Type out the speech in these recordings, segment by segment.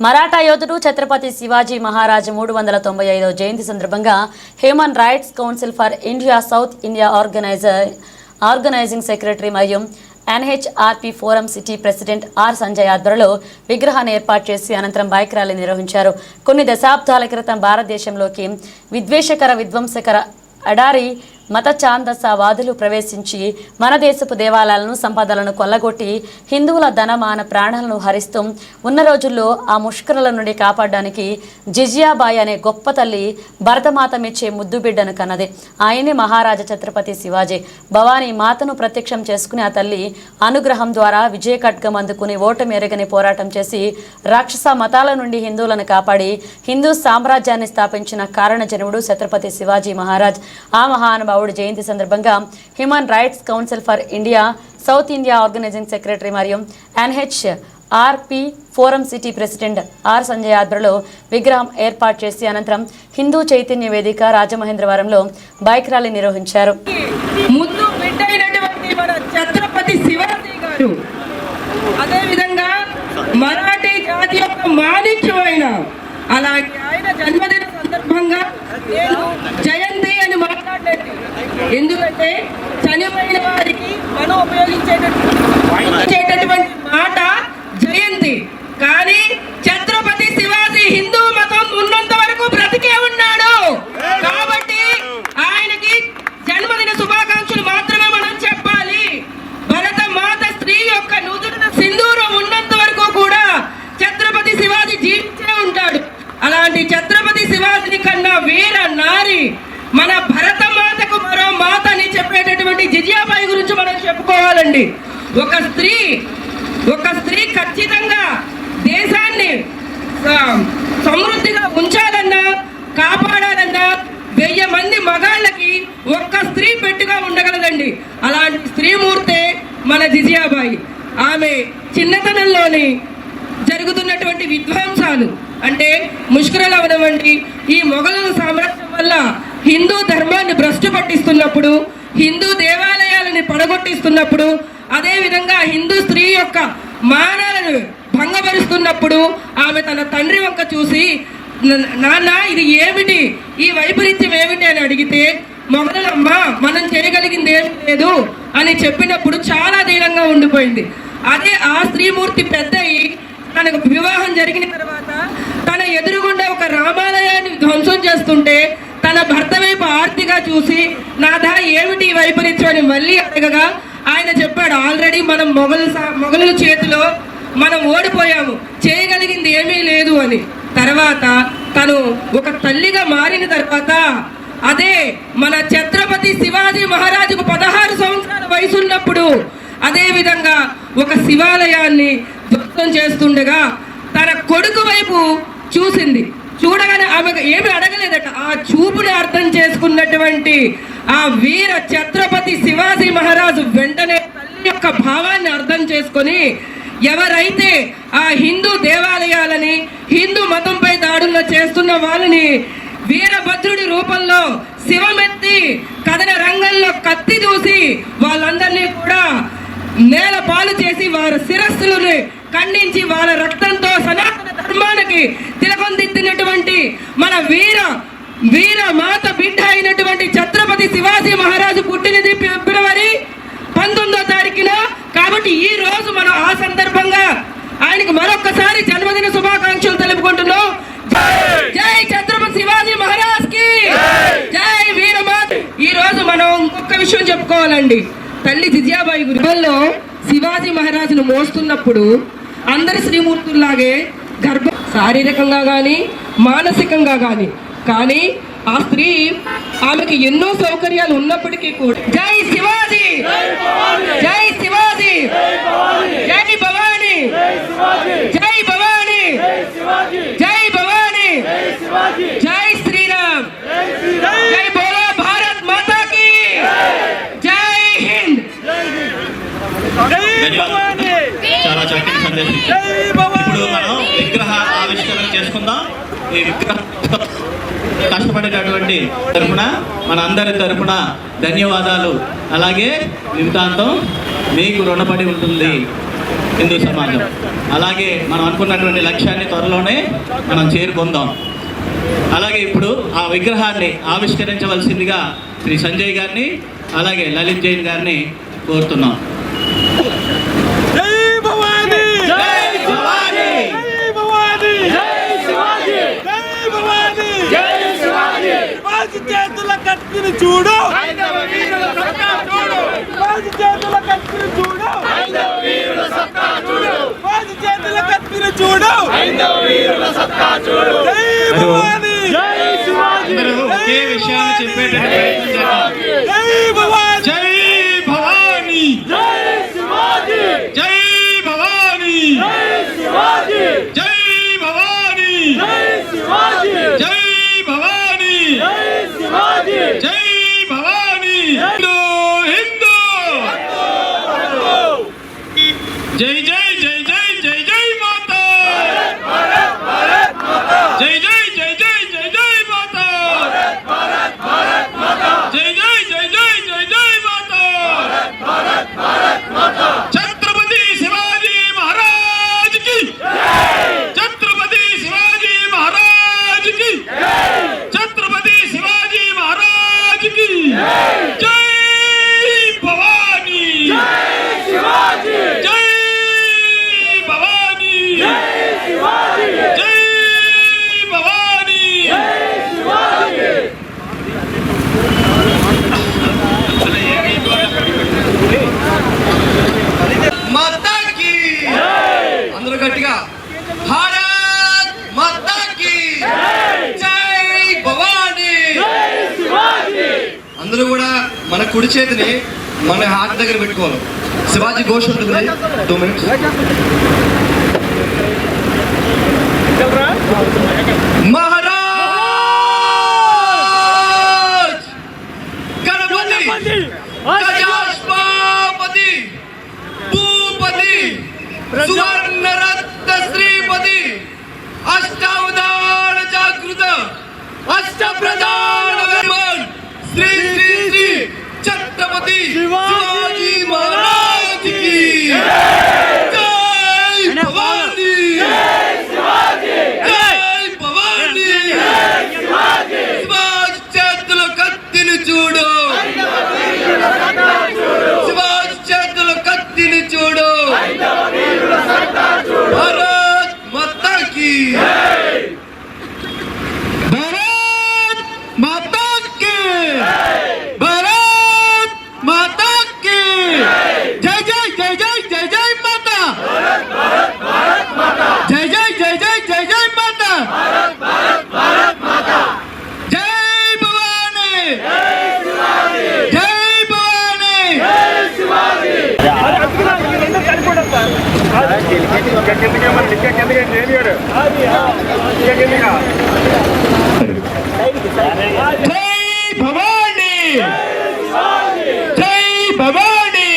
మరాఠా యోధుడు ఛత్రపతి శివాజీ మహారాజ్ మూడు వందల తొంభై ఐదవ జయంతి సందర్భంగా human rights council for India South India organizer organizing secretary మరియు NHRP forum city president R Sanjay ఆధ్వర్యంలో విగ్రహాన్ని ఏర్పాటు చేసి అనంతరం బైక్ ర్యాలీ నిర్వహించారు. కొన్ని దశాబ్దాల క్రితం భారతదేశంలోకి విద్వేషకర విధ్వంసకర అడారి మత ఛాందసవాదులు ప్రవేశించి మన దేశపు దేవాలయాలను సంపదలను కొల్లగొట్టి హిందువుల ధనమాన ప్రాణాలను హరిస్తూ ఉన్న రోజుల్లో ఆ ముష్కరుల నుండి కాపాడడానికి జిజియాబాయి అనే గొప్ప తల్లి భరతమాత మెచ్చే ముద్దు బిడ్డను కన్నది. ఆయనే మహారాజా ఛత్రపతి శివాజీ. భవానీ మాతను ప్రత్యక్షం చేసుకుని ఆ తల్లి అనుగ్రహం ద్వారా విజయ ఖడ్గం అందుకుని ఓటమి ఎరగని పోరాటం చేసి రాక్షస మతాల నుండి హిందువులను కాపాడి హిందూ సామ్రాజ్యాన్ని స్థాపించిన కారణజనుడు ఛత్రపతి శివాజీ మహారాజ్. ఆ మహానుభావుడు జయంతి సందర్భంగా human rights council for India South India organizing secretary మరియు NH RP forum city president R Sanjay ఆధ్వర్యంలో విగ్రహం ఏర్పాటు చేసి అనంతరం హిందూ చైతన్య వేదిక రాజమహేంద్రవరంలో బైక్ ర్యాలీ నిర్వహించారు. ముందు మన ఛత్రపతి శివాజీ గారు అదేవిధంగా మరాఠీ జాతి యొక్క మాణిక్యమైన అలాగే ఆయన జన్మదిన సందర్భంగా నేను జయంతి మాట్లాడలేదు. ఎందుకంటే చనిపోయిన వారికి మనం ఉపయోగించేటటువంటి మాట జయంతి. కానీ ఛత్రపతి శివాజీ హిందూ మతం ఉన్నంత వరకు బ్రతికే ఉన్నాడు. కాబట్టి ఆయనకి జన్మదిన శుభాకాంక్షలు మాత్రమే మనం చెప్పాలి. భరత మాత స్త్రీ యొక్క నూతన సింధూరం ఉన్నంత వరకు కూడా ఛత్రపతి శివాజీ జీవించే ఉంటాడు. అలాంటి ఛత్రపతి శివాజీని కన్నా వీర నారి మన భరత మాతకు మరో మాత అని చెప్పేటటువంటి జిజియాబాయి గురించి మనం చెప్పుకోవాలండి. ఒక స్త్రీ ఒక స్త్రీ ఖచ్చితంగా దేశాన్ని సమృద్ధిగా ఉంచాలన్నా కాపాడాలన్నా వెయ్యి మంది మగాళ్ళకి ఒక్క స్త్రీ పెట్టుగా ఉండగలదండి. అలాంటి స్త్రీమూర్తే మన జిజియాబాయి ఆమె చిన్నతనంలోని జరుగుతున్నటువంటి విధ్వంసాలు అంటే ముష్కరలు అవనివ్వండి ఈ మొఘలుల సామ్రాజ్యం వల్ల హిందూ ధర్మాన్ని భ్రష్టు పట్టిస్తున్నప్పుడు హిందూ దేవాలయాలని పడగొట్టిస్తున్నప్పుడు అదేవిధంగా హిందూ స్త్రీ యొక్క మానాలను భంగపరుస్తున్నప్పుడు ఆమె తన తండ్రి వంక చూసి నాన్న ఇది ఏమిటి? ఈ వైపరీత్యం ఏమిటి? అని అడిగితే మొదలమ్మ మనం చేయగలిగింది ఏం లేదు అని చెప్పినప్పుడు చాలా దీనంగా ఉండిపోయింది. అదే ఆ స్త్రీమూర్తి పెద్ద తనకు వివాహం జరిగిన తర్వాత తన ఎదురుగుండా ఒక రామాలయాన్ని ధ్వంసం తన భర్త వైపు ఆర్తిగా చూసి నాదా ఏమిటి ఈ వైపరీత్యం అని మళ్ళీ అడగగా ఆయన చెప్పాడు ఆల్రెడీ మనం మొగలు మొగలుల చేతిలో మనం ఓడిపోయాము. చేయగలిగింది ఏమీ లేదు అని. తర్వాత తను ఒక తల్లిగా మారిన తర్వాత అదే మన ఛత్రపతి శివాజీ మహారాజుకు పదహారు సంవత్సరాల వయసున్నప్పుడు అదేవిధంగా అదే విధంగా ఒక శివాలయాన్ని ధ్వంసం చేస్తుండగా తన కొడుకు వైపు చూసింది. చూడగానే ఆమె ఏమి అడగలేదట. ఆ చూపుని అర్థం చేసుకున్నటువంటి ఆ వీర ఛత్రపతి శివాజీ మహారాజు వెంటనే తల్లి యొక్క భావాన్ని అర్థం చేసుకొని ఎవరైతే ఆ హిందూ దేవాలయాలని హిందూ మతంపై దాడులు చేస్తున్న వాళ్ళని వీరభద్రుడి రూపంలో శివమెత్తి కథన రంగంలో కత్తి దూసి వాళ్ళందరినీ కూడా నేల పాలు చేసి వారి శిరస్సులను ఖండించి వాళ్ళ రక్తం ధర్మానికి తిలకం దిద్దినటువంటి మన వీర వీర మాత బిడ్డ అయినటువంటి ఛత్రపతి శివాజీ మహారాజు పుట్టినది ఫిబ్రవరి పంతొమ్మిదో తారీఖున. కాబట్టి ఈ రోజు మనం ఆ సందర్భంగా ఆయనకు మరొక్కసారి జన్మదిన శుభాకాంక్షలు తెలుపుకుంటున్నాం. జై! ఛత్రపతి శివాజీ మహారాజ్కి జై వీరమాత ఈ రోజు మనం ఇంకొక విషయం చెప్పుకోవాలండి. తల్లి జిజియాబాయి గురిలో శివాజీ మహారాజును మోస్తున్నప్పుడు అందరి శ్రీమూర్తుల్లాగే గర్భ శారీరకంగా కానీ మానసికంగా కానీ కానీ ఆ స్త్రీ ఆమెకి ఎన్నో సౌకర్యాలు ఉన్నప్పటికీ కూడా జై శివాజీ! జై శివాజీ! జై భవానీ! జై భవానీ! జై భవానీ! జై శ్రీరామ్! జై బోలో భారత్ మాతా की జై హింద్ చాలా చక్కటి సందేశం ఇచ్చారు. ఇప్పుడు మనం విగ్రహ ఆవిష్కరణ చేసుకుందాం ఈ కష్టపడేటటువంటి తరఫున మన అందరి ధన్యవాదాలు. అలాగే జీవితాంతం మీకు రుణపడి ఉంటుంది హిందూ సమాజం. అలాగే మనం అనుకున్నటువంటి లక్ష్యాన్ని త్వరలోనే మనం చేరుకుందాం. అలాగే ఇప్పుడు ఆ విగ్రహాన్ని ఆవిష్కరించవలసిందిగా శ్రీ సంజయ్ గారిని అలాగే లలిత్ జైన్ గారిని కోరుతున్నాం జై భవానీ జై భవానీ! జై భవానీ జై శివాజీ జై భవానీ జై శివాజీ శివాజీ చేతుల కత్తిని చూడు. హైందవ వీరుల సత్తా చూడు. శివాజీ చేతుల కత్తిని చూడు. హైందవ వీరుల సత్తా చూడు. శివాజీ చేతుల కత్తిని చూడు. హైందవ వీరుల సత్తా చూడు. జై భవానీ. జై శివాజీ. ఒకే విషయాన్ని చెప్పేటట్టు మన కుడి చేతిని మన హార్ట్ దగ్గర పెట్టుకోవాలి శివాజీ ఘోష్ ఉంటుంది టూ మినిట్స్ మహారాజ్ గణపతి గజాష్పాపతి భూపతి సువర్ణరత్న శ్రీపతి అష్టావధాన జాగృత అష్ట ప్రధాన విమాన్ శ్రీ శ్రీ శ్రీ ఛత్రపతి శివాజీ మహారాజ్కి జై భవానీ జై భవానీ శివాజీ చేతుల కత్తిని చూడు శివాజీ చేతుల కత్తిని చూడు భారత్ మాతా కి భారత్ మాతా కి భారత్ మాతా కి జై జై జై జై జై జై మాతా జై జై జై జై జై జై మాతా జై భవానీ జై భవానీ జై భవానీ జై భవానీ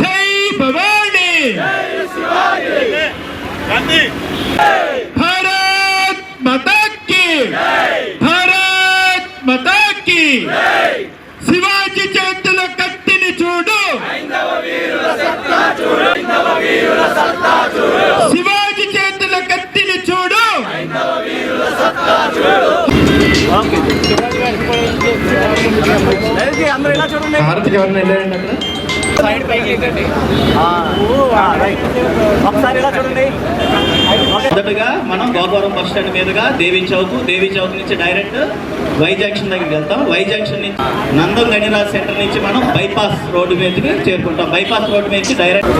జై భవానీ భారత్ మాతా కి భారత్ మాతా కి శివాజీ చేతుల కత్తిని చూడు. హారతికి ఎవరిని వెళ్ళారండి అక్కడ? మొదటగా మనం గోకవరం బస్ స్టాండ్ మీదుగా దేవి చౌక్ దేవి చౌక్ నుంచి డైరెక్ట్ వై జంక్షన్ దగ్గరికి వెళ్తాం. వై జంక్షన్ నుంచి నందం గణిరాజ్ సెంటర్ నుంచి మనం బైపాస్ రోడ్డు మీదకి చేరుకుంటాం. బైపాస్ రోడ్డు మీదకి డైరెక్ట్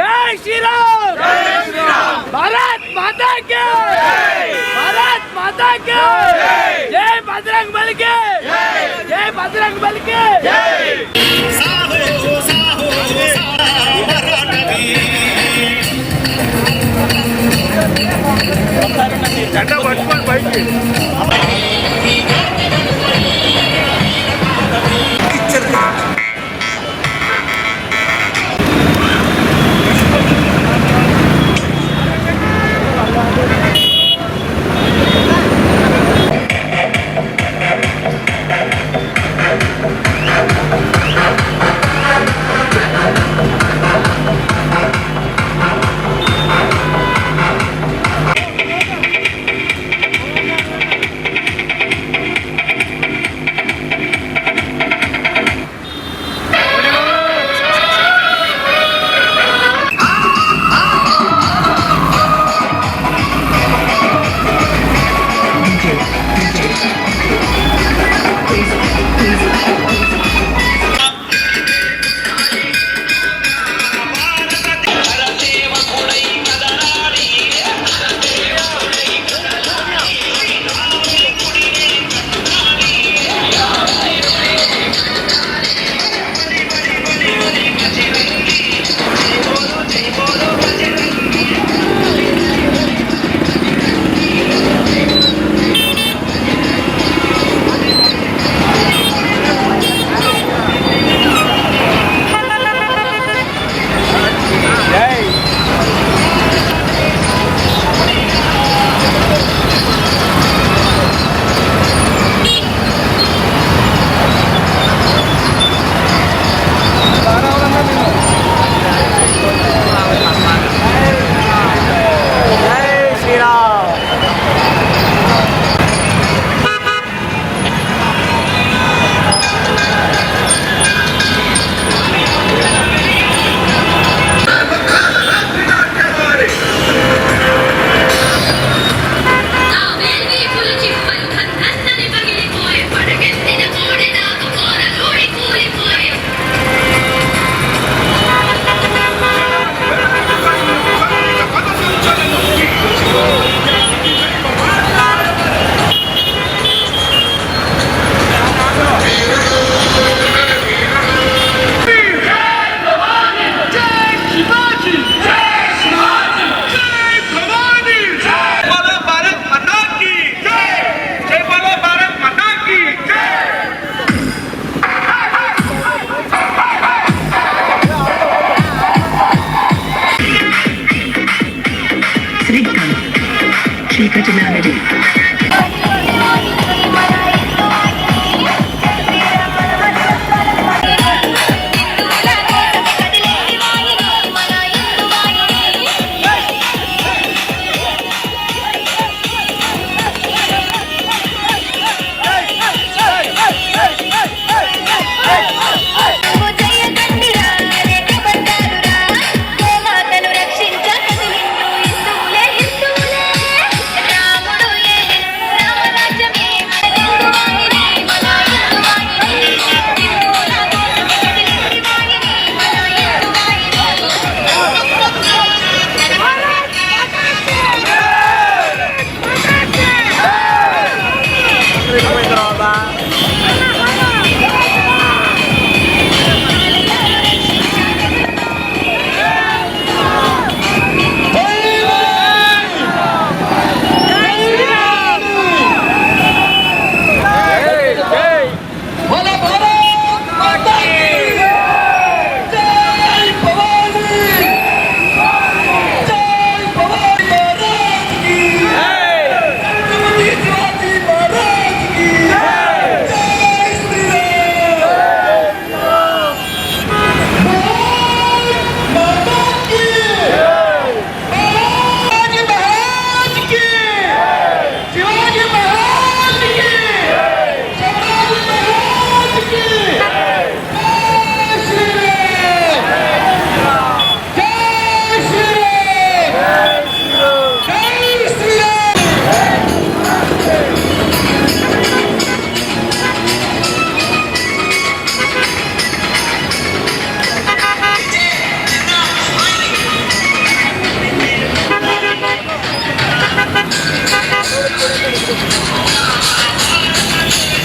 जय श्री राम जय श्री राम भारत माता के भारत माता के जय। बजरंग बल के जय। बजरंग बल के साहो झंडा बचपन भाई República de